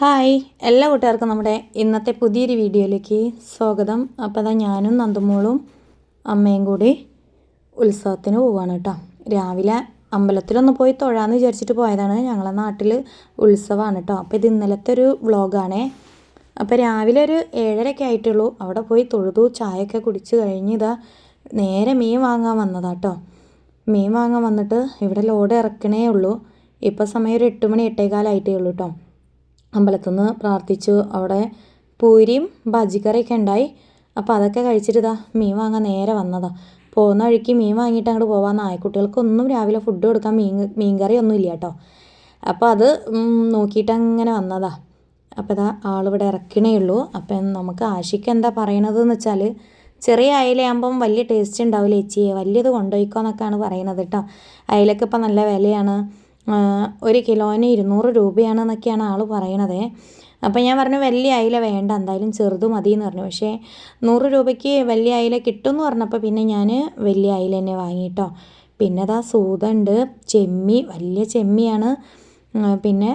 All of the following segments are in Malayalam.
ഹായ് എല്ലാ കൂട്ടുകാർക്കും നമ്മുടെ ഇന്നത്തെ പുതിയൊരു വീഡിയോയിലേക്ക് സ്വാഗതം. അപ്പോൾ അതാ ഞാനും നന്ദുമോളും അമ്മയും കൂടി ഉത്സവത്തിന് പോവാണ് കേട്ടോ. രാവിലെ അമ്പലത്തിലൊന്ന് പോയി തൊഴാന്ന് വിചാരിച്ചിട്ട് പോയതാണ്. ഞങ്ങളെ നാട്ടിൽ ഉത്സവമാണ് കേട്ടോ. അപ്പോൾ ഇത് ഇന്നലത്തെ ഒരു വ്ളോഗാണേ. അപ്പോൾ രാവിലെ ഒരു ഏഴരയൊക്കെ ആയിട്ടുള്ളൂ. അവിടെ പോയി തൊഴുതു ചായയൊക്കെ കുടിച്ച് കഴിഞ്ഞ് ഇതാ നേരെ മീൻ വാങ്ങാൻ വന്നതാട്ടോ മീൻ വാങ്ങാൻ വന്നിട്ട് ഇവിടെ ലോഡ് ഇറക്കണേ ഉള്ളൂ. ഇപ്പോൾ സമയം ഒരു എട്ട് മണി എട്ടേകാലായിട്ടേ ഉള്ളൂ കേട്ടോ. അമ്പലത്തുനിന്ന് പ്രാർത്ഥിച്ചു. അവിടെ പൂരിയും ബജിക്കറിയൊക്കെ ഉണ്ടായി. അപ്പോൾ അതൊക്കെ കഴിച്ചിട്ട് മീൻ വാങ്ങാൻ നേരെ വന്നതാ. പോകുന്ന വഴിക്ക് മീൻ വാങ്ങിയിട്ട് അങ്ങോട്ട് പോകാൻ നായക്കുട്ടികൾക്കൊന്നും രാവിലെ ഫുഡ് കൊടുക്കാൻ മീൻ മീൻകറി ഒന്നും ഇല്ല കേട്ടോ അപ്പോൾ അത് നോക്കിയിട്ട് അങ്ങനെ വന്നതാ. അപ്പോൾ ഇതാ ആളിവിടെ ഇറക്കണേ ഉള്ളൂ. അപ്പം നമുക്ക് ആശിക്ക് എന്താ പറയണതെന്ന് വെച്ചാൽ ചെറിയ അയലയാകുമ്പം വലിയ ടേസ്റ്റ് ഉണ്ടാവില്ല ചേച്ചി. വലിയത് കൊണ്ടുപോയിക്കോ എന്നൊക്കെയാണ് പറയണത് കേട്ടോ അയലൊക്കെ ഇപ്പം നല്ല വിലയാണ്. ഒരു കിലോന് ഇരുന്നൂറ് രൂപയാണെന്നൊക്കെയാണ് ആൾ പറയണത്. അപ്പം ഞാൻ പറഞ്ഞു വലിയ അയില വേണ്ട എന്തായാലും ചെറുത് മതി എന്ന് പറഞ്ഞു. പക്ഷേ നൂറ് രൂപയ്ക്ക് വലിയ അയില കിട്ടും എന്ന് പറഞ്ഞപ്പോൾ പിന്നെ ഞാൻ വലിയ അയില തന്നെ വാങ്ങിയിട്ടോ പിന്നെ അതാ സൂതുണ്ട് ചെമ്മി വലിയ ചെമ്മിയാണ്. പിന്നെ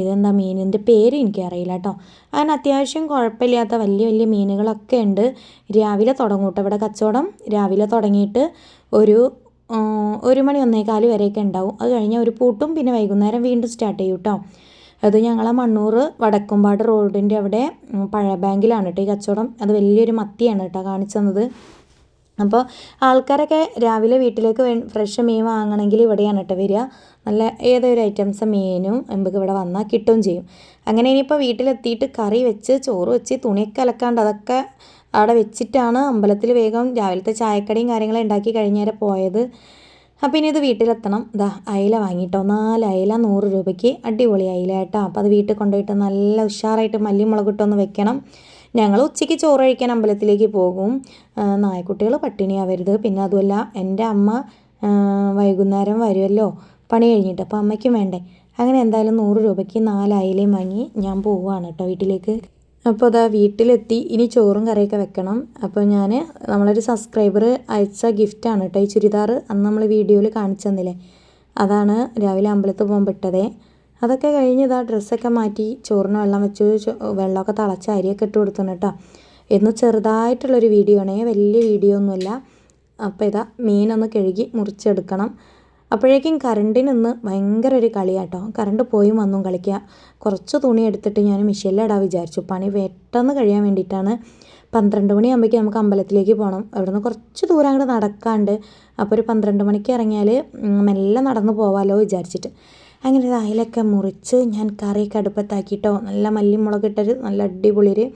ഇതെന്താ മീനിന്റെ പേര് എനിക്കറിയില്ല കേട്ടോ അങ്ങനെ അത്യാവശ്യം കുഴപ്പമില്ലാത്ത വലിയ വലിയ മീനുകളൊക്കെ ഉണ്ട്. രാവിലെ തുടങ്ങും കേട്ടോ ഇവിടെ കച്ചവടം രാവിലെ തുടങ്ങിയിട്ട് ഒരു ഒരു മണി ഒന്നേകാൽ വരെയൊക്കെ ഉണ്ടാവും. അത് കഴിഞ്ഞാൽ ഒരു പൂട്ടും പിന്നെ വൈകുന്നേരം വീണ്ടും സ്റ്റാർട്ട് ചെയ്യും കേട്ടോ അത് ഞങ്ങളെ മണ്ണൂർ വടക്കുംപാട് റോഡിന്റെ അവിടെ പഴയ ബാങ്കിലാണ് കേട്ടോ ഈ കച്ചവടം. അത് വലിയൊരു മത്തിയാണ് കേട്ടോ കാണിച്ചത് അപ്പോൾ ആൾക്കാരൊക്കെ രാവിലെ വീട്ടിലേക്ക് ഫ്രഷ് മീൻ വാങ്ങണമെങ്കിൽ ഇവിടെയാണ് കേട്ടോ വരിക. നല്ല ഏതൊരു ഐറ്റംസ് മീനും നമുക്ക് ഇവിടെ വന്നാൽ കിട്ടുകയും ചെയ്യും. അങ്ങനെ ഇനിയിപ്പോൾ വീട്ടിലെത്തിയിട്ട് കറി വെച്ച് ചോറ് വെച്ച് തുണിയൊക്കെ അലക്കാണ്ട് അതൊക്കെ അവിടെ വെച്ചിട്ടാണ് അമ്പലത്തിൽ വേഗം രാവിലത്തെ ചായക്കടയും കാര്യങ്ങളും ഉണ്ടാക്കി കഴിഞ്ഞേരെ പോയത്. അപ്പം ഇനി ഇത് വീട്ടിലെത്തണം. ഇതാ അയില വാങ്ങിയിട്ടോ നാല് അയില നൂറ് രൂപയ്ക്ക് അടിപൊളി അയില കേട്ടോ. അപ്പോൾ അത് വീട്ടിൽ കൊണ്ടുപോയിട്ട് നല്ല ഉഷാറായിട്ട് മല്ലി മുളകിട്ടൊന്ന് വെക്കണം. ഞങ്ങൾ ഉച്ചയ്ക്ക് ചോറ് കഴിക്കാൻ അമ്പലത്തിലേക്ക് പോകും. നായക്കുട്ടികൾ പട്ടിണിയാവരുത്. പിന്നെ അതുമല്ല എന്റെ അമ്മ വൈകുന്നേരം വരുമല്ലോ. പണി കഴിഞ്ഞിട്ട്. അപ്പോൾ അമ്മയ്ക്കും വേണ്ടേ. അങ്ങനെ എന്തായാലും നൂറ് രൂപയ്ക്ക് നാല് അയിലയും വാങ്ങി ഞാൻ പോവുകയാണ് കേട്ടോ വീട്ടിലേക്ക്. അപ്പോൾ അതാ വീട്ടിലെത്തി. ഇനി ചോറും കറിയൊക്കെ വെക്കണം. അപ്പോൾ ഞാൻ നമ്മളൊരു സബ്സ്ക്രൈബർ അയച്ച ഗിഫ്റ്റാണ് കേട്ടോ ഈ ചുരിദാർ അന്ന് നമ്മൾ വീഡിയോയിൽ കാണിച്ചു തന്നില്ലേ? അതാണ് രാവിലെ അമ്പലത്തിൽ പോകാൻ ഇട്ടതേ അതൊക്കെ കഴിഞ്ഞ് ഇതാ ഡ്രസ്സൊക്കെ മാറ്റി ചോറിന് വെള്ളം വെച്ചു. വെള്ളമൊക്കെ തിളച്ച് അരിയൊക്കെ ഇട്ട് കൊടുത്തു കേട്ടോ എന്ന് ചെറുതായിട്ടുള്ളൊരു വീഡിയോ ആണേ. വലിയ വീഡിയോ ഒന്നുമില്ല. അപ്പോൾ ഇതാ മീനൊന്ന് കഴുകി മുറിച്ചെടുക്കണം. അപ്പോഴേക്കും കറണ്ടിനൊന്ന് ഭയങ്കര ഒരു കളിയാട്ടോ. കറണ്ട് പോയി വന്നും കളിക്കുക കുറച്ച് തുണി എടുത്തിട്ട് ഞാൻ മിഷീനിലിടാൻ വിചാരിച്ചു. പണി പെട്ടെന്ന് കഴിയാൻ വേണ്ടിയിട്ടാണ്. പന്ത്രണ്ട് മണിയാകുമ്പോഴേക്കും നമുക്ക് അമ്പലത്തിലേക്ക് പോകണം അവിടെ നിന്ന് കുറച്ച് ദൂരം അങ്ങോട്ട് നടക്കാണ്ട് അപ്പോൾ ഒരു പന്ത്രണ്ട് മണിക്ക് ഇറങ്ങിയാൽ മെല്ലെ നടന്നു പോവാമല്ലോ വിചാരിച്ചിട്ട്. അങ്ങനെ അയലൊക്കെ മുറിച്ച് ഞാൻ കറിയൊക്കെ അടുപ്പത്താക്കിയിട്ടോ നല്ല മല്ലിമുളകിട്ടൊരു നല്ല അടിപൊളിയൊരു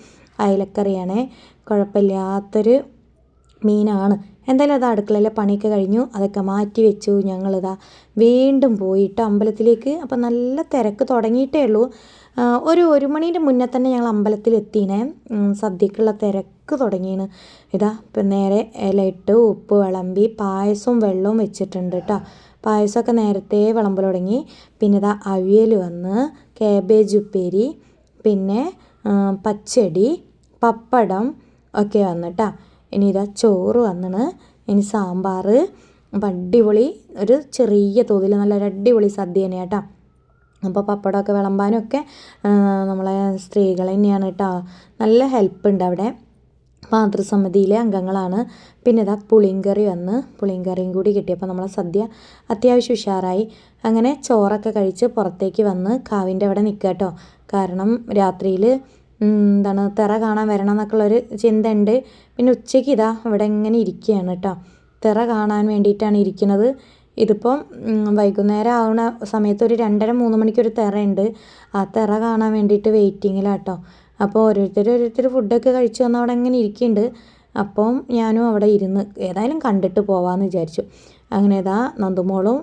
അയലക്കറിയാണേ. കുഴപ്പമില്ലാത്തൊരു മീനാണ്. എന്തായാലും അത് അടുക്കളയിലെ പണിയൊക്കെ കഴിഞ്ഞു. അതൊക്കെ മാറ്റി വെച്ചു. ഞങ്ങളിതാ വീണ്ടും പോയിട്ട് അമ്പലത്തിലേക്ക്. അപ്പം നല്ല തിരക്ക് തുടങ്ങിയിട്ടേ ഉള്ളൂ. ഒരു ഒരു മണീന്റെ മുന്നേ തന്നെ ഞങ്ങൾ അമ്പലത്തിൽ അമ്പലത്തിലെത്തിനെ സദ്യക്കുള്ള തിരക്ക് തുടങ്ങിയാണ് ഇതാ ഇപ്പം നേരെ ഇലയിട്ട് ഉപ്പ് വിളമ്പി പായസവും വെള്ളവും വെച്ചിട്ടുണ്ട് കേട്ടോ പായസമൊക്കെ നേരത്തെ വിളമ്പൽ തുടങ്ങി. പിന്നെ ഇതാ അവിയൽ വന്ന് കാബേജ് ഉപ്പേരി പിന്നെ പച്ചടി പപ്പടം ഒക്കെ വന്നിട്ടാ ഇനി ഇതാ ചോറ് വന്നണ്. ഇനി സാമ്പാർ അപ്പം അടിപൊളി ഒരു ചെറിയ തോതിൽ നല്ലൊരു അടിപൊളി സദ്യ തന്നെയാണ് കേട്ടോ അപ്പോൾ പപ്പടമൊക്കെ വിളമ്പാനും ഒക്കെ നമ്മളെ സ്ത്രീകൾ തന്നെയാണ് കേട്ടോ നല്ല ഹെൽപ്പ് ഉണ്ട് അവിടെ. മാതൃസമിതിയിലെ അംഗങ്ങളാണ്. പിന്നെ ഇതാ പുളിങ്കറി വന്ന് പുളിങ്കറിയും കൂടി കിട്ടി. അപ്പോൾ നമ്മളെ സദ്യ അത്യാവശ്യം ഉഷാറായി. അങ്ങനെ ചോറൊക്കെ കഴിച്ച് പുറത്തേക്ക് വന്ന് കാവിന്റെ അവിടെ നിൽക്കുക കേട്ടോ കാരണം രാത്രിയിൽ എന്താണ് തിറ കാണാൻ വരണം എന്നൊക്കെയുള്ളൊരു ചിന്ത ഉണ്ട് പിന്നെ ഉച്ചയ്ക്ക് ഇതാ ഇവിടെ ഇങ്ങനെ ഇരിക്കുകയാണ് കേട്ടോ. തിറ കാണാൻ വേണ്ടിയിട്ടാണ് ഇരിക്കുന്നത്. ഇതിപ്പം വൈകുന്നേരം ആവുന്ന സമയത്ത് ഒരു രണ്ടര മൂന്ന് മണിക്കൊരു ഉണ്ട് ആ തിറ കാണാൻ വേണ്ടിയിട്ട് വെയിറ്റിങ്ങിലാട്ടോ അപ്പോൾ ഓരോരുത്തർ ഓരോരുത്തർ ഫുഡൊക്കെ കഴിച്ച് വന്ന് അവിടെ ഇങ്ങനെ ഇരിക്കുന്നുണ്ട്. അപ്പം ഞാനും അവിടെ ഇരുന്ന് ഏതായാലും കണ്ടിട്ട് പോവാമെന്ന് വിചാരിച്ചു. അങ്ങനെ ഇതാ നന്ദുമോളും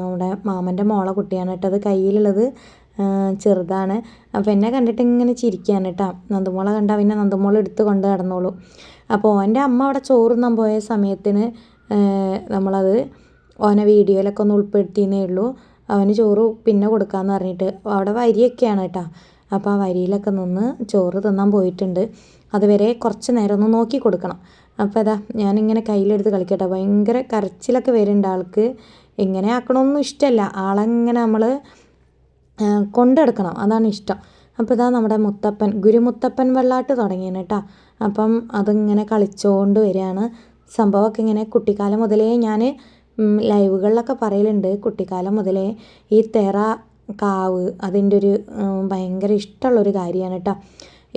നമ്മുടെ മാമന്റെ മോളെ കുട്ടിയാണ് കേട്ടത് കയ്യിലുള്ളത്. ചെറുതാണ്. അപ്പോൾ എന്നെ കണ്ടിട്ട് ഇങ്ങനെ ചിരിക്കുകയാണ് കേട്ടോ നന്ദുമോളെ കണ്ടാൽ പിന്നെ നന്ദുമോൾ എടുത്ത് കൊണ്ട് നടന്നോളൂ. അപ്പോൾ എന്റെ അമ്മ അവിടെ ചോറുന്നാൻ പോയ സമയത്തിന് നമ്മളത് ഓനെ വീഡിയോയിലൊക്കെ ഒന്ന് ഉൾപ്പെടുത്തിയെന്നേ ഉള്ളൂ. അവന് ചോറ് പിന്നെ കൊടുക്കാമെന്ന് പറഞ്ഞിട്ട് അവിടെ വരിയൊക്കെയാണ് കേട്ടോ അപ്പോൾ ആ വരിയിലൊക്കെ നിന്ന് ചോറ് തിന്നാൻ പോയിട്ടുണ്ട്. അതുവരെ കുറച്ച് നേരം ഒന്ന് നോക്കി കൊടുക്കണം. അപ്പോൾ അതാ ഞാനിങ്ങനെ കയ്യിലെടുത്ത് കളിക്കട്ടെ. ഭയങ്കര കരച്ചിലൊക്കെ വരുന്നുണ്ട് ആൾക്ക്. ഇങ്ങനെ ആക്കണമൊന്നും ഇഷ്ടമല്ല ആളെങ്ങനെ നമ്മൾ കൊണ്ടെടുക്കണം. അതാണ് ഇഷ്ടം. അപ്പോൾ ഇതാ നമ്മുടെ മുത്തപ്പൻ ഗുരുമുത്തപ്പൻ വെള്ളാട്ട് തുടങ്ങിയാണ് കേട്ടോ അപ്പം അതിങ്ങനെ കളിച്ചുകൊണ്ട് വരികയാണ്. സംഭവമൊക്കെ ഇങ്ങനെ കുട്ടിക്കാലം മുതലേ ഞാൻ ലൈവുകളിലൊക്കെ പറയലുണ്ട്. കുട്ടിക്കാലം മുതലേ ഈ തെറ കാവ് അതിന്റെ ഒരു ഭയങ്കര ഇഷ്ടമുള്ളൊരു കാര്യമാണ് കേട്ടോ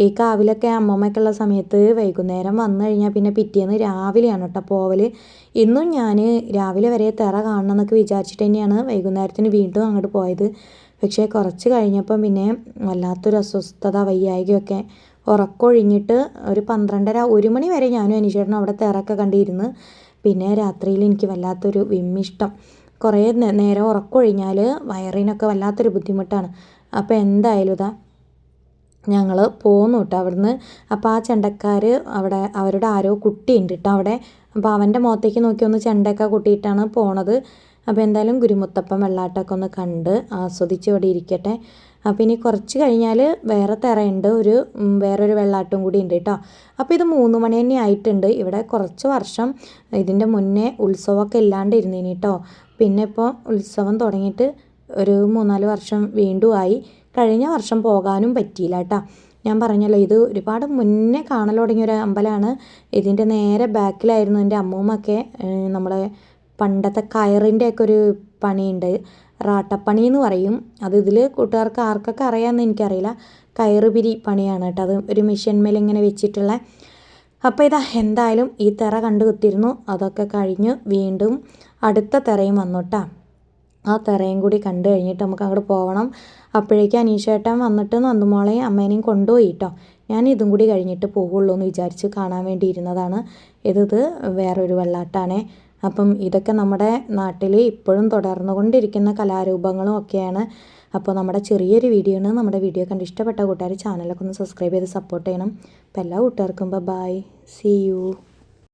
ഈ കാവിലൊക്കെ അമ്മമ്മയൊക്കെ ഉള്ള സമയത്ത് വൈകുന്നേരം വന്നു കഴിഞ്ഞാൽ പിന്നെ പിറ്റേന്ന് രാവിലെയാണ് കേട്ടോ പോവൽ ഇന്നും ഞാൻ രാവിലെ വരെ തെറ കാണണം എന്നൊക്കെ വിചാരിച്ചിട്ട് തന്നെയാണ് വൈകുന്നേരത്തിന് വീണ്ടും അങ്ങോട്ട് പോയത്. പക്ഷേ കുറച്ച് കഴിഞ്ഞപ്പം പിന്നെ വല്ലാത്തൊരു അസ്വസ്ഥത വയ്യായികയൊക്കെ ഉറക്കമൊഴിഞ്ഞിട്ട് ഒരു പന്ത്രണ്ടര ഒരു മണി വരെ ഞാനും അനീഷേട്ടനും അവിടെ തിറക്കെ കണ്ടിരുന്ന് പിന്നെ രാത്രിയിൽ എനിക്ക് വല്ലാത്തൊരു വിമ്മിഷ്ടം. കുറേ നേരം ഉറക്കമൊഴിഞ്ഞാൽ വയറിനൊക്കെ വല്ലാത്തൊരു ബുദ്ധിമുട്ടാണ്. അപ്പോൾ എന്തായാലും ഇതാ ഞങ്ങൾ പോന്നു കേട്ടോ അവിടുന്ന്. അപ്പോൾ ആ ചെണ്ടക്കാർ അവിടെ അവരുടെ ആരോ കുട്ടിയുണ്ട് കേട്ടോ അവിടെ. അപ്പോൾ അവന്റെ മുഖത്തേക്ക് നോക്കി ഒന്ന് ചെണ്ടയൊക്കെ കൂട്ടിയിട്ടാണ് പോണത്. അപ്പോൾ എന്തായാലും ഗുരുമുത്തപ്പൻ വെള്ളാട്ടമൊക്കെ ഒന്ന് കണ്ട് ആസ്വദിച്ച് ഇവിടെ ഇരിക്കട്ടെ. അപ്പോൾ ഇനി കുറച്ച് കഴിഞ്ഞാൽ വേറെ തിറയുണ്ട് ഒരു വേറൊരു വെള്ളാട്ടം കൂടി ഉണ്ട് കേട്ടോ. അപ്പോൾ ഇത് മൂന്ന് മണി തന്നെ ആയിട്ടുണ്ട്. ഇവിടെ കുറച്ച് വർഷം ഇതിന്റെ മുന്നേ ഉത്സവമൊക്കെ ഇല്ലാണ്ടിരുന്നേനെ കേട്ടോ. പിന്നെ ഇപ്പോൾ ഉത്സവം തുടങ്ങിയിട്ട് ഒരു മൂന്നാൽ വർഷം വീണ്ടും ആയി. കഴിഞ്ഞ വർഷം പോകാനും പറ്റിയില്ല കേട്ടോ. ഞാൻ പറഞ്ഞല്ലോ ഇത് ഒരുപാട് മുന്നേ കാണൽ തുടങ്ങിയ ഒരു അമ്പലമാണ്. ഇതിന്റെ നേരെ ബാക്കിലായിരുന്നു എന്റെ അമ്മൂമ്മൊക്കെ നമ്മളെ പണ്ടത്തെ കയറിന്റെ ഒക്കെ ഒരു പണിയുണ്ട്. റാട്ടപ്പണി എന്ന് പറയും. അത് ഇതിൽ കൂട്ടുകാർക്ക് ആർക്കൊക്കെ അറിയാമെന്ന് എനിക്കറിയില്ല. കയറ് പിരി പണിയാണ് കേട്ടോ. അത് ഒരു മെഷീൻമേൽ ഇങ്ങനെ വെച്ചിട്ടുള്ള. അപ്പോൾ ഇതാ എന്തായാലും ഈ തിറ കണ്ടു കുത്തിരുന്നു അതൊക്കെ കഴിഞ്ഞ്. വീണ്ടും അടുത്ത തിറയും വന്നു കേട്ടോ. ആ തെറയും കൂടി കണ്ടു കഴിഞ്ഞിട്ട് നമുക്ക് അങ്ങോട്ട് പോകണം അപ്പോഴേക്കും അനീഷേട്ടൻ വന്നിട്ട് നന്ദുമോളെയും അമ്മേനെയും കൊണ്ടുപോയി കേട്ടോ ഞാൻ ഇതും കൂടി കഴിഞ്ഞിട്ട് പോകുള്ളൂ എന്ന് വിചാരിച്ച് കാണാൻ വേണ്ടി ഇരുന്നതാണ് ഇത് വേറൊരു വെള്ളാട്ടാണേ. അപ്പം ഇതൊക്കെ നമ്മുടെ നാട്ടിൽ ഇപ്പോഴും തുടർന്നുകൊണ്ടിരിക്കുന്ന കലാരൂപങ്ങളും ഒക്കെയാണ്. അപ്പോൾ നമ്മുടെ ചെറിയൊരു വീഡിയോ ആണ്. നമ്മുടെ വീഡിയോ കണ്ട് ഇഷ്ടപ്പെട്ട കൂട്ടുകാർ ചാനലൊക്കെ ഒന്ന് സബ്സ്ക്രൈബ് ചെയ്ത് സപ്പോർട്ട് ചെയ്യണം. അപ്പോൾ എല്ലാ കൂട്ടുകാർക്കും ബൈ സി യു.